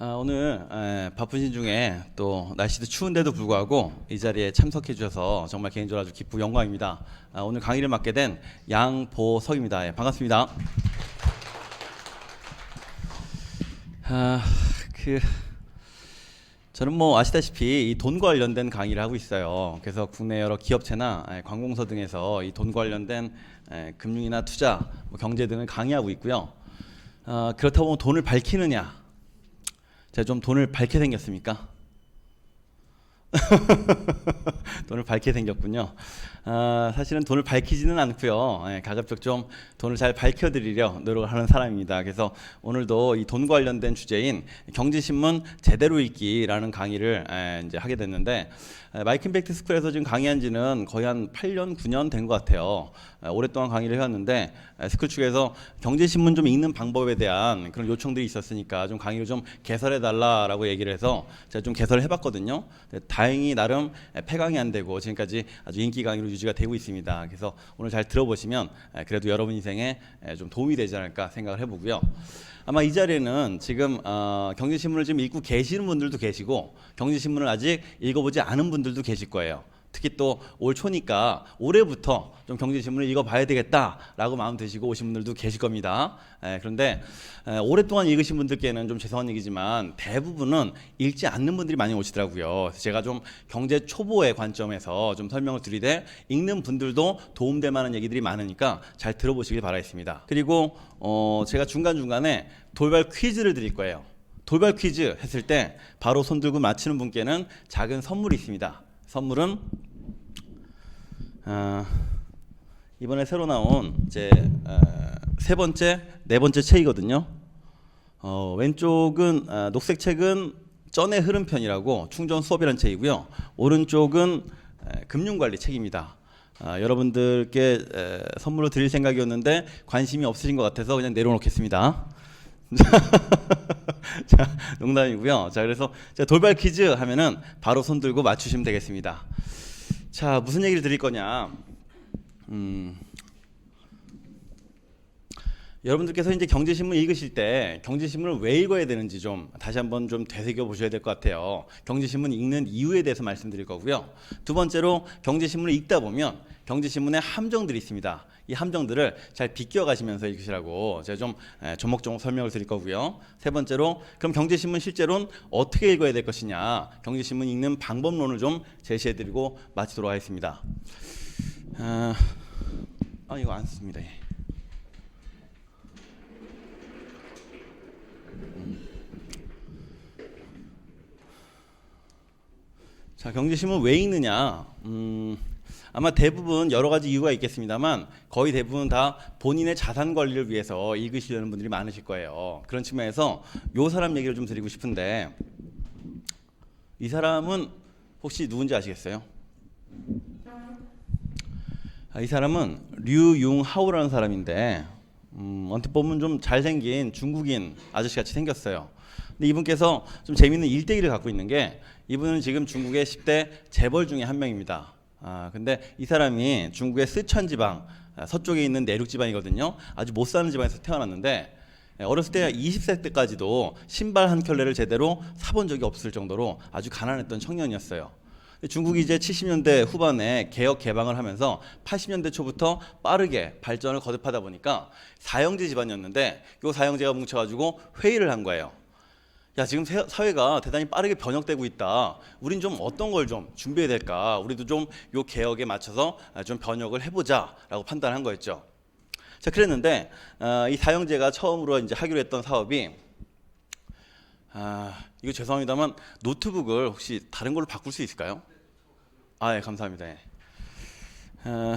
아, 오늘 에, 바쁘신 중에 또 날씨도 추운데도 불구하고 이 자리에 참석해 주셔서 정말 개인적으로 아주 기쁘고 영광입니다. 아, 오늘 강의를 맡게 된 양보석입니다. 예, 반갑습니다. 아, 그 저는 뭐 아시다시피 이 돈 관련된 강의를 하고 있어요. 그래서 국내 여러 기업체나 에, 관공서 등에서 이 돈 관련된 에, 금융이나 투자, 뭐 경제 등을 강의하고 있고요. 아, 그렇다고 돈을 밝히느냐? 제가 좀 돈을 밝게 생겼습니까? 돈을 밝게 생겼군요. 아, 사실은 돈을 밝히지는 않고요. 예, 가급적 좀 돈을 잘 밝혀드리려 노력을 하는 사람입니다. 그래서 오늘도 이 돈 관련된 주제인 경제신문 제대로 읽기라는 강의를 예, 이제 하게 됐는데 예, 마이킹 팩트 스쿨에서 지금 강의한 지는 거의 한 8년, 9년 된 것 같아요. 예, 오랫동안 강의를 해왔는데 예, 스쿨 측에서 경제신문 좀 읽는 방법에 대한 그런 요청들이 있었으니까 좀 강의를 좀 개설해 달라라고 얘기를 해서 제가 좀 개설을 해봤거든요. 근데 다행히 나름 예, 폐강이 안 되고 지금까지 아주 인기 강의로 유지가 되고 있습니다. 그래서 오늘 잘 들어보시면 예, 그래도 여러분 인생에 예, 좀 도움이 되지 않을까 생각을 해보고요. 아마 이 자리에는 지금 어, 경제신문을 지금 읽고 계시는 분들도 계시고 경제신문을 아직 읽어보지 않은 분들도 계실 거예요. 특히 또 올 초니까 올해부터 좀 경제 신문을 읽어봐야 되겠다라고 마음 드시고 오신 분들도 계실 겁니다. 에, 그런데 에, 오랫동안 읽으신 분들께는 좀 죄송한 얘기지만 대부분은 읽지 않는 분들이 많이 오시더라고요. 제가 좀 경제 초보의 관점에서 좀 설명을 드리되 읽는 분들도 도움될 만한 얘기들이 많으니까 잘 들어보시길 바라겠습니다. 그리고 어, 제가 중간 중간에 돌발 퀴즈를 드릴 거예요. 돌발 퀴즈 했을 때 바로 손 들고 맞히는 분께는 작은 선물이 있습니다. 선물은 어, 이번에 새로 나온 제 어, 세 번째, 네 번째 책이거든요. 어, 왼쪽은 어, 녹색 책은 쩐의 흐름 편이라고 충전 수업이라는 책이고요. 오른쪽은 에, 금융관리 책입니다. 아, 여러분들께 에, 선물로 드릴 생각이었는데 관심이 없으신 것 같아서 그냥 내려놓겠습니다. 자, 농담이고요. 자, 그래서 자, 돌발 퀴즈 하면은 바로 손 들고 맞추시면 되겠습니다. 자, 무슨 얘기를 드릴 거냐? 음, 여러분들께서 이제 경제신문 읽으실 때 경제신문을 왜 읽어야 되는지 좀 다시 한번 좀 되새겨 보셔야 될 것 같아요. 경제신문 읽는 이유에 대해서 말씀드릴 거고요. 두 번째로 경제신문을 읽다 보면 경제신문에 함정들이 있습니다. 이 함정들을 잘 비껴 가시면서 읽으시라고 제가 좀 에, 조목조목 설명을 드릴 거고요. 세 번째로 그럼 경제신문 실제로는 어떻게 읽어야 될 것이냐 경제신문 읽는 방법론을 좀 제시해 드리고 마치도록 하겠습니다. 아, 아 이거 안 씁니다. 예. 자, 경제신문 왜 읽느냐? 음, 아마 대부분 여러 가지 이유가 있겠습니다만 거의 대부분 다 본인의 자산 관리를 위해서 읽으시려는 분들이 많으실 거예요. 그런 측면에서 요 사람 얘기를 좀 드리고 싶은데 이 사람은 혹시 누군지 아시겠어요? 아, 이 사람은 류융하오라는 사람인데 음, 언뜻 보면 좀 잘생긴 중국인 아저씨 같이 생겼어요. 근데 이분께서 좀 재밌는 일대기를 갖고 있는 게 이분은 지금 중국의 10대 재벌 중에 한 명입니다. 아, 근데 이 사람이 중국의 쓰촨 지방 아, 서쪽에 있는 내륙 지방이거든요. 아주 못 사는 지방에서 태어났는데 예, 어렸을 때 20세 때까지도 신발 한 켤레를 제대로 사본 적이 없을 정도로 아주 가난했던 청년이었어요. 중국이 이제 70년대 후반에 개혁 개방을 하면서 80년대 초부터 빠르게 발전을 거듭하다 보니까 사형제 집안이었는데 요 사형제가 뭉쳐가지고 회의를 한 거예요. 야 지금 세- 사회가 대단히 빠르게 변혁되고 있다. 우린 좀 어떤 걸 좀 준비해야 될까? 우리도 좀 요 개혁에 맞춰서 아, 좀 변혁을 해보자라고 판단한 거였죠. 자 그랬는데 어, 이 사형제가 처음으로 이제 하기로 했던 사업이 아 이거 죄송합니다만 노트북을 혹시 다른 걸로 바꿀 수 있을까요? 아 예 감사합니다. 예. 어,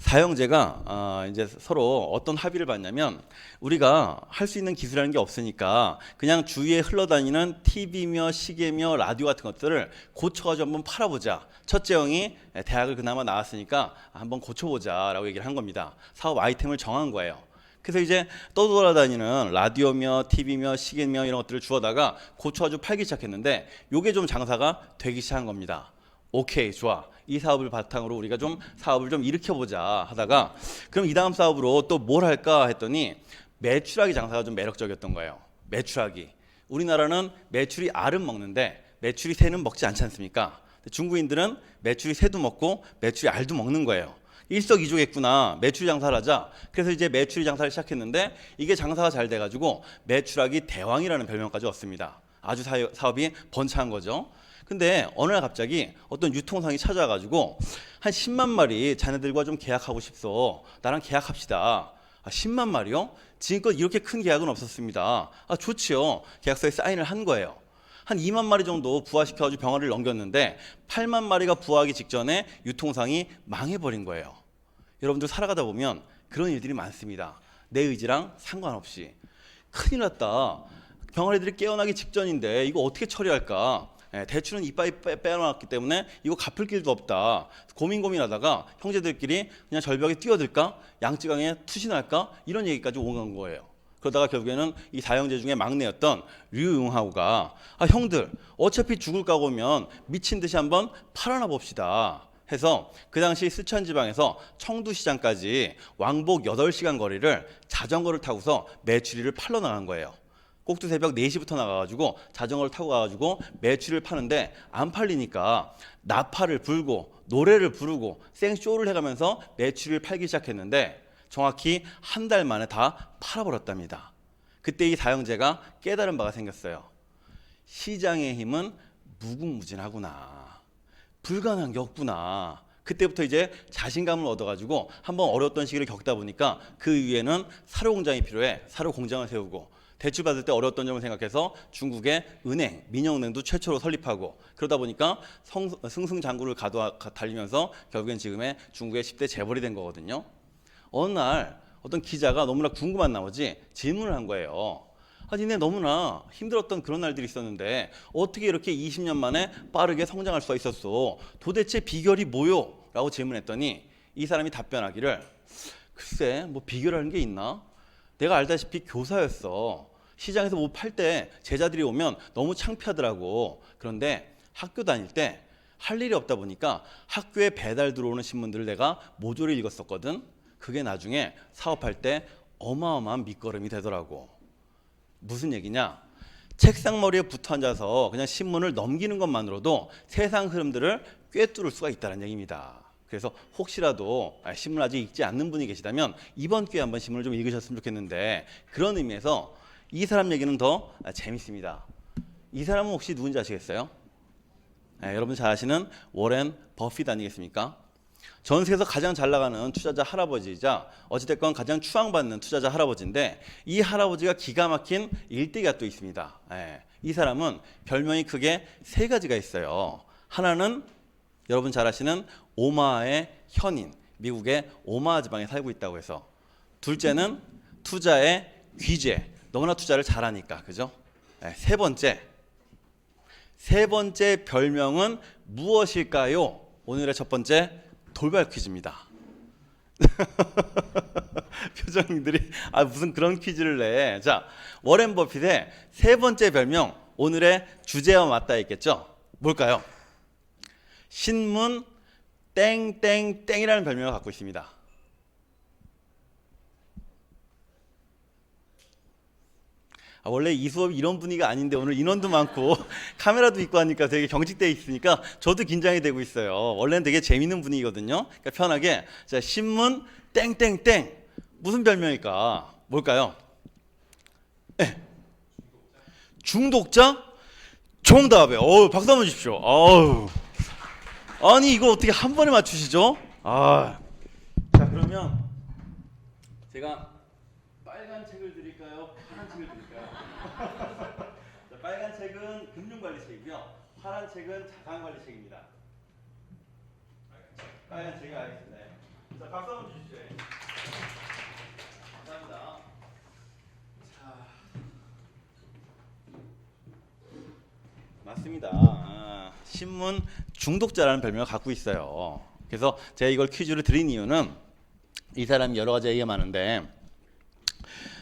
사형제가 어, 이제 서로 어떤 합의를 봤냐면 우리가 할 수 있는 기술이라는 게 없으니까 그냥 주위에 흘러다니는 TV며 시계며 라디오 같은 것들을 고쳐가지고 한번 팔아보자. 첫째 형이 대학을 그나마 나왔으니까 한번 고쳐보자라고 얘기를 한 겁니다. 사업 아이템을 정한 거예요. 그래서 이제 떠돌아다니는 라디오며 TV며 시계며 이런 것들을 주워다가 고쳐가지고 팔기 시작했는데 요게 좀 장사가 되기 시작한 겁니다. 오케이 좋아 이 사업을 바탕으로 우리가 좀 사업을 좀 일으켜 보자 하다가 그럼 이 다음 사업으로 또 뭘 할까 했더니 매출하기 장사가 좀 매력적이었던 거예요. 매출하기. 우리나라는 매출이 알은 먹는데 매출이 새는 먹지 않지 않습니까? 중국인들은 매출이 새도 먹고 매출이 알도 먹는 거예요. 일석이조겠구나. 매출 장사를 하자. 그래서 이제 매출 장사를 시작했는데 이게 장사가 잘 돼가지고 매출하기 대왕이라는 별명까지 얻습니다. 아주 사업이 번창한 거죠. 근데 어느 날 갑자기 어떤 유통상이 찾아와가지고 한 10만 마리 자네들과 좀 계약하고 싶소. 나랑 계약합시다. 아, 10만 마리요? 지금껏 이렇게 큰 계약은 없었습니다. 아, 좋지요. 계약서에 사인을 한 거예요. 한 2만 마리 정도 부화시켜가지고 병아리를 넘겼는데 8만 마리가 부화하기 직전에 유통상이 망해버린 거예요. 여러분들 살아가다 보면 그런 일들이 많습니다. 내 의지랑 상관없이 큰일 났다. 병아리들이 깨어나기 직전인데 이거 어떻게 처리할까? 예, 대출은 이빠이 빼- 빼놓았기 때문에 이거 갚을 길도 없다. 고민 고민하다가 형제들끼리 그냥 절벽에 뛰어들까? 양쯔강에 투신할까? 이런 얘기까지 오간 거예요. 그러다가 결국에는 이 사형제 중에 막내였던 류용하우가 아 형들 어차피 죽을 까고 오면 미친 듯이 한번 팔아나 봅시다. 해서 그 당시 쓰촨 지방에서 청두 시장까지 왕복 8시간 거리를 자전거를 타고서 매출이를 팔러 나간 거예요. 꼭두 새벽 4시부터 나가가지고 자전거를 타고 가가지고 매출을 파는데 안 팔리니까 나팔을 불고 노래를 부르고 생쇼를 해가면서 매출을 팔기 시작했는데 정확히 한 달 만에 다 팔아버렸답니다. 그때 이 사형제가 깨달은 바가 생겼어요. 시장의 힘은 무궁무진하구나. 불가능한 게 없구나. 그때부터 이제 자신감을 얻어가지고 한번 어려웠던 시기를 겪다 보니까 그 위에는 사료 공장이 필요해 사료 공장을 세우고 대출 받을 때 어려웠던 점을 생각해서 중국의 은행 민영은행도 최초로 설립하고 그러다 보니까 성, 승승장구를 가도 달리면서 결국엔 지금의 중국의 10대 재벌이 된 거거든요. 어느 날 어떤 기자가 너무나 궁금한 나머지 질문을 한 거예요. 아, 니네 너무나 힘들었던 그런 날들이 있었는데 어떻게 이렇게 20년 만에 빠르게 성장할 수가 있었어? 도대체 비결이 뭐요? 라고 질문했더니 이 사람이 답변하기를 글쎄 뭐 비결이라는 게 있나? 내가 알다시피 교사였어. 시장에서 뭐 팔 때 제자들이 오면 너무 창피하더라고. 그런데 학교 다닐 때 할 일이 없다 보니까 학교에 배달 들어오는 신문들을 내가 모조리 읽었었거든. 그게 나중에 사업할 때 어마어마한 밑거름이 되더라고. 무슨 얘기냐? 책상 머리에 붙어 앉아서 그냥 신문을 넘기는 것만으로도 세상 흐름들을 꿰뚫을 수가 있다는 얘기입니다. 그래서 혹시라도 아, 신문 아직 읽지 않는 분이 계시다면 이번 기회에 한번 신문을 좀 읽으셨으면 좋겠는데 그런 의미에서 이 사람 얘기는 더 아, 재밌습니다. 이 사람은 혹시 누군지 아시겠어요? 네, 여러분 잘 아시는 워렌 버핏 아니겠습니까? 전 세계에서 가장 잘 나가는 투자자 할아버지이자 어찌됐건 가장 추앙받는 투자자 할아버지인데 이 할아버지가 기가 막힌 일대기가 또 있습니다. 예, 이 사람은 별명이 크게 세 가지가 있어요. 하나는 여러분 잘 아시는 오마하의 현인, 미국의 오마하 지방에 살고 있다고 해서 둘째는 투자의 귀재, 너무나 투자를 잘하니까 그죠? 예, 세 번째 세 번째 별명은 무엇일까요? 오늘의 첫 번째 돌발 퀴즈입니다. 표정들이 아 무슨 그런 퀴즈를 내? 자 워렌 버핏의 세 번째 별명 오늘의 주제와 맞닿아 있겠죠? 뭘까요? 신문 땡땡땡이라는 별명을 갖고 있습니다. 아, 원래 이 수업이 이런 분위기가 아닌데 오늘 인원도 많고 카메라도 있고 하니까 되게 경직돼 있으니까 저도 긴장이 되고 있어요. 원래는 되게 재밌는 분위기거든요. 그러니까 편하게 자 신문 땡땡땡 무슨 별명일까? 뭘까요? 네. 중독자? 정답에. 어 박수 한번 주십시오. 어우. 아니 이거 어떻게 한 번에 맞추시죠? 아. 자 그러면 제가 빨간 책을 드릴까요? 파란 책을 드릴까요? 자, 빨간 책은 금융관리책이고요. 파란 책은 자산관리책입니다. 빨간 책이 알겠습니다. 네. 자 박수 한번 주시죠. 예. 감사합니다. 자. 맞습니다. 아, 신문 중독자라는 별명을 갖고 있어요. 그래서 제가 이걸 퀴즈를 드린 이유는 이 사람이 여러 가지 얘기가 많은데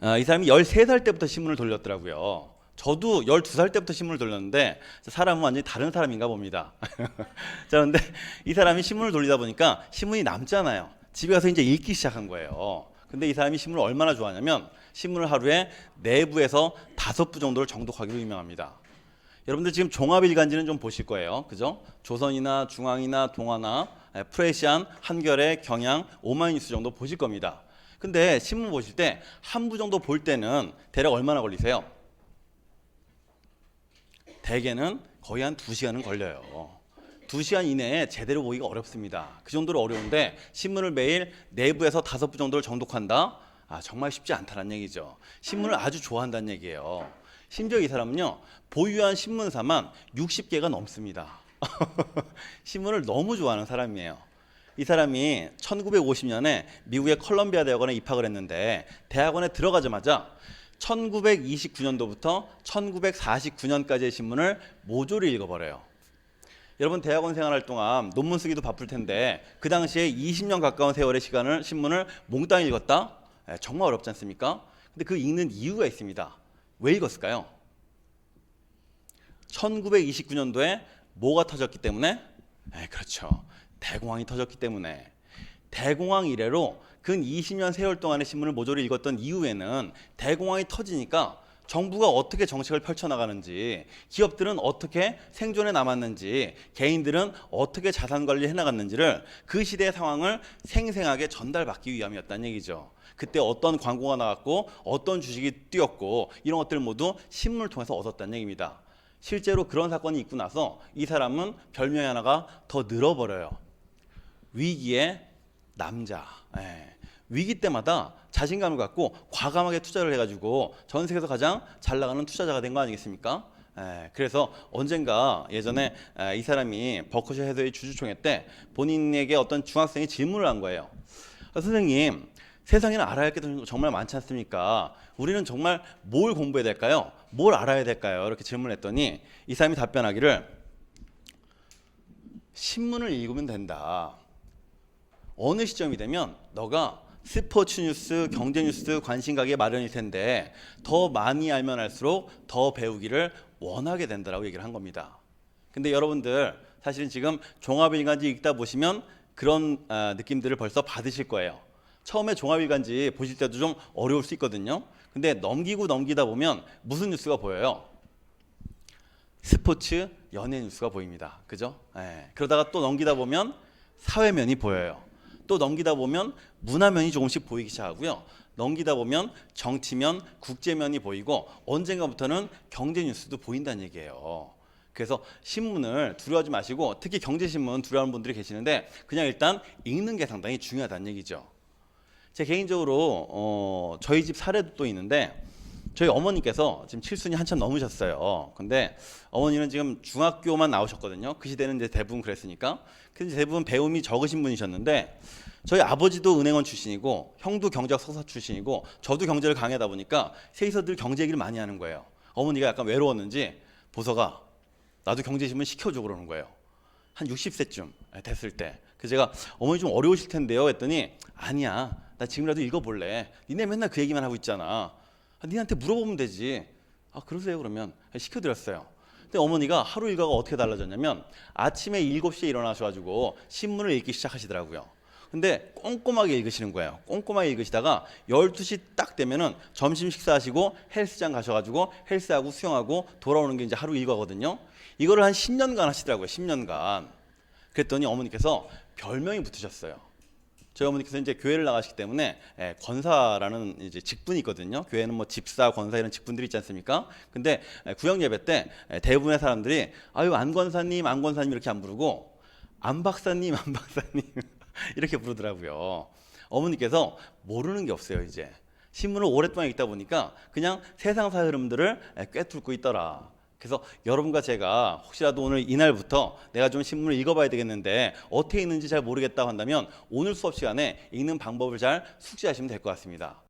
아, 이 사람이 13살 때부터 신문을 돌렸더라고요. 저도 12살 때부터 신문을 돌렸는데 사람은 완전히 다른 사람인가 봅니다. 자, 그런데 이 사람이 신문을 돌리다 보니까 신문이 남잖아요. 집에 가서 이제 읽기 시작한 거예요. 근데 이 사람이 신문을 얼마나 좋아하냐면 신문을 하루에 내부에서 다섯 부 정도를 정독하기로 유명합니다. 여러분들 지금 종합일간지는 좀 보실 거예요. 그죠? 조선이나 중앙이나 동아나 에, 프레시안, 한겨레, 경향, 오마이뉴스 정도 보실 겁니다. 근데 신문 보실 때 한 부 정도 볼 때는 대략 얼마나 걸리세요? 대개는 거의 한 두시간은 걸려요. 두시간 이내에 제대로 보기가 어렵습니다. 그 정도로 어려운데 신문을 매일 내부에서 다섯 부 정도를 정독한다? 아, 정말 쉽지 않다는 얘기죠. 신문을 아주 좋아한다는 얘기예요. 심지어 이 사람은요, 보유한 신문사만 60개가 넘습니다. 신문을 너무 좋아하는 사람이에요. 이 사람이 1950년에 미국의 컬럼비아 대학원에 입학을 했는데 대학원에 들어가자마자 1929년도부터 1949년까지의 신문을 모조리 읽어버려요. 여러분 대학원 생활할 동안 논문 쓰기도 바쁠 텐데 그 당시에 20년 가까운 세월의 시간을 신문을 몽땅 읽었다? 예, 정말 어렵지 않습니까? 근데 그 읽는 이유가 있습니다. 왜 읽었을까요? 1929년도에 뭐가 터졌기 때문에? 네, 그렇죠. 대공황이 터졌기 때문에. 대공황 이래로 근 20년 세월 동안의 신문을 모조리 읽었던 이후에는 대공황이 터지니까 정부가 어떻게 정책을 펼쳐나가는지, 기업들은 어떻게 생존해 남았는지, 개인들은 어떻게 자산 관리해 나갔는지를 그 시대의 상황을 생생하게 전달받기 위함이었다는 얘기죠. 그때 어떤 광고가 나왔고, 어떤 주식이 뛰었고, 이런 것들 모두 신문을 통해서 얻었다는 얘기입니다. 실제로 그런 사건이 있고 나서 이 사람은 별명이 하나가 더 늘어버려요. 위기의 남자. 예. 위기 때마다 자신감을 갖고 과감하게 투자를 해가지고 전 세계에서 가장 잘 나가는 투자자가 된 거 아니겠습니까? 예, 그래서 언젠가 예전에 에, 이 사람이 버커셔 해서의 주주총회 때 본인에게 어떤 중학생이 질문을 한 거예요. 아, 선생님, 세상에는 알아야 할 게 정말 많지 않습니까? 우리는 정말 뭘 공부해야 될까요? 뭘 알아야 될까요? 이렇게 질문을 했더니 이 사람이 답변하기를 신문을 읽으면 된다. 어느 시점이 되면 너가 스포츠 뉴스, 경제 뉴스 관심 가게 마련일 텐데 더 많이 알면 알수록 더 배우기를 원하게 된다라고 얘기를 한 겁니다. 근데 여러분들 사실은 지금 종합일간지 읽다 보시면 그런 아, 느낌들을 벌써 받으실 거예요. 처음에 종합일간지 보실 때도 좀 어려울 수 있거든요. 근데 넘기고 넘기다 보면 무슨 뉴스가 보여요? 스포츠, 연예 뉴스가 보입니다. 그죠? 예. 그러다가 또 넘기다 보면 사회면이 보여요. 또 넘기다 보면 문화면이 조금씩 보이기 시작하고요. 넘기다 보면 정치면, 국제면이 보이고 언젠가부터는 경제 뉴스도 보인다는 얘기예요. 그래서 신문을 두려워하지 마시고 특히 경제신문 두려워하는 분들이 계시는데 그냥 일단 읽는 게 상당히 중요하다는 얘기죠. 제 개인적으로 어, 저희 집 사례도 또 있는데 저희 어머니께서 지금 칠순이 한참 넘으셨어요. 근데 어머니는 지금 중학교만 나오셨거든요. 그 시대는 이제 대부분 그랬으니까. 근데 대부분 배움이 적으신 분이셨는데 저희 아버지도 은행원 출신이고 형도 경제학 석사 출신이고 저도 경제를 강의하다 보니까 셋이서 늘 경제 얘기를 많이 하는 거예요. 어머니가 약간 외로웠는지 보서가 나도 경제신문 시켜줘 그러는 거예요. 한 60세쯤 됐을 때. 그래서 제가 어머니 좀 어려우실 텐데요 했더니 아니야 나 지금이라도 읽어볼래. 니네 맨날 그 얘기만 하고 있잖아. 아, 니한테 물어보면 되지. 아 그러세요 그러면 시켜드렸어요. 근데 어머니가 하루 일과가 어떻게 달라졌냐면 아침에 7시에 일어나셔가지고 신문을 읽기 시작하시더라고요. 근데 꼼꼼하게 읽으시는 거예요. 꼼꼼하게 읽으시다가 12시 딱 되면은 점심 식사하시고 헬스장 가셔가지고 헬스하고 수영하고 돌아오는 게 이제 하루 일과거든요. 이거를 한 10년간 하시더라고요. 10년간. 그랬더니 어머니께서 별명이 붙으셨어요. 저희 어머니께서 이제 교회를 나가시기 때문에 예, 권사라는 이제 직분이 있거든요. 교회는 뭐 집사, 권사 이런 직분들이 있지 않습니까? 근데 예, 구역 예배 때 예, 대부분의 사람들이 아유 안 권사님, 안 권사님 이렇게 안 부르고 안 박사님, 안 박사님 이렇게 부르더라고요. 어머니께서 모르는 게 없어요 이제 신문을 오랫동안 읽다 보니까 그냥 세상 사 흐름들을 예, 꿰뚫고 있더라. 그래서 여러분과 제가 혹시라도 오늘 이날부터 내가 좀 신문을 읽어봐야 되겠는데 어떻게 읽는지 잘 모르겠다고 한다면 오늘 수업 시간에 읽는 방법을 잘 숙지하시면 될 것 같습니다.